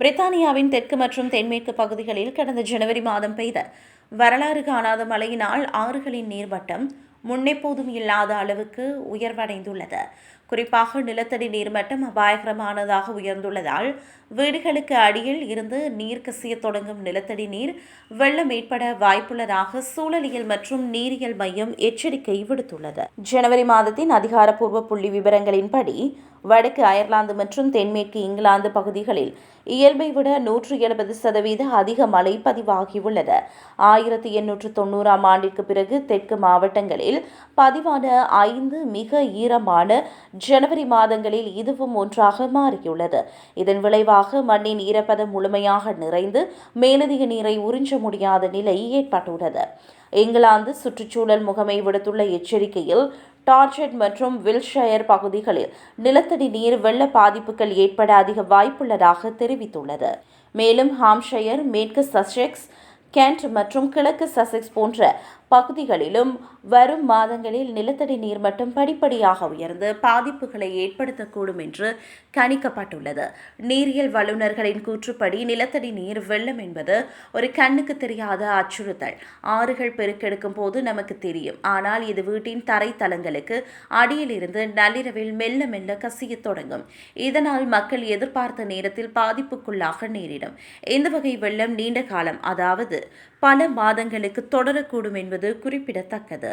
பிரித்தானியாவின் தெற்கு மற்றும் தென்மேற்கு பகுதிகளில் கடந்த ஜனவரி மாதம் பெய்த வரலாறு காணாத மழையினால் ஆறுகளின் நீர்மட்டம் முன்னெப்போதும் இல்லாத அளவுக்கு உயர்வடைந்துள்ளது. குறிப்பாக நிலத்தடி நீர்மட்டம் அபாயகரமானதாக உயர்ந்துள்ளதால் வீடுகளுக்கு அடியில் இருந்து நீர் கசிய தொடங்கும் நிலத்தடி நீர் வெள்ளம் ஏற்பட வாய்ப்புள்ளதாக சூழலியல் மற்றும் நீரியல் மையம் எச்சரிக்கை விடுத்துள்ளது. ஜனவரி மாதத்தின் அதிகாரப்பூர்வ புள்ளி விவரங்களின்படி வடக்கு அயர்லாந்து மற்றும் தென்மேற்கு இங்கிலாந்து பகுதிகளில் இயல்பை விட நூற்று எழுபது சதவீத அதிக மழை பதிவாகியுள்ளது. ஆயிரத்தி எண்ணூற்று தொண்ணூறாம் ஆண்டிற்கு பிறகு தெற்கு மாவட்டங்களில் பதிவான ஐந்து மிக ஈரமான ஜனவரி மாதங்களில் இதுவும் ஒன்றாக மாறியுள்ளது. இதன் விளைவாக மண்ணின் ஈரப்பதம் முழுமையாக நிறைந்து மேலதிக நீரை உறிஞ்ச முடியாத நிலை ஏற்பட்டுள்ளது. இங்கிலாந்து சுற்றுச்சூழல் முகமை விடுத்துள்ள எச்சரிக்கையில் டார்ச்செட் மற்றும் வில்ஷயர் பகுதிகளில் நிலத்தடி நீர் வெள்ள பாதிப்புகள் ஏற்பட அதிக வாய்ப்புள்ளதாக தெரிவித்துள்ளது. மேலும் ஹாம்ஷயர் மேற்கு சசெக்ஸ் கேண்ட் மற்றும் கிழக்கு சசெக்ஸ் போன்ற பகுதிகளிலும் வரும் மாதங்களில் நிலத்தடி நீர் மட்டும் படிப்படியாக உயர்ந்து பாதிப்புகளை ஏற்படுத்தக்கூடும் என்று கணிக்கப்பட்டுள்ளது. நீரியல் வல்லுநர்களின் கூற்றுப்படி நிலத்தடி நீர் வெள்ளம் என்பது ஒரு கண்ணுக்கு தெரியாத அச்சுறுத்தல். ஆறுகள் பெருக்கெடுக்கும் போது நமக்கு தெரியும். ஆனால் இது வீட்டின் தரைத்தளங்களுக்கு அடியில் இருந்து நள்ளிரவில் மெல்ல மெல்ல கசிய தொடங்கும். இதனால் மக்கள் எதிர்பார்த்த நேரத்தில் பாதிப்புக்குள்ளாக நேரிடும். இந்த வகை வெள்ளம் நீண்ட காலம் அதாவது பல மாதங்களுக்கு தொடரக்கூடும் என்பது குறிப்பிடத்தக்கது.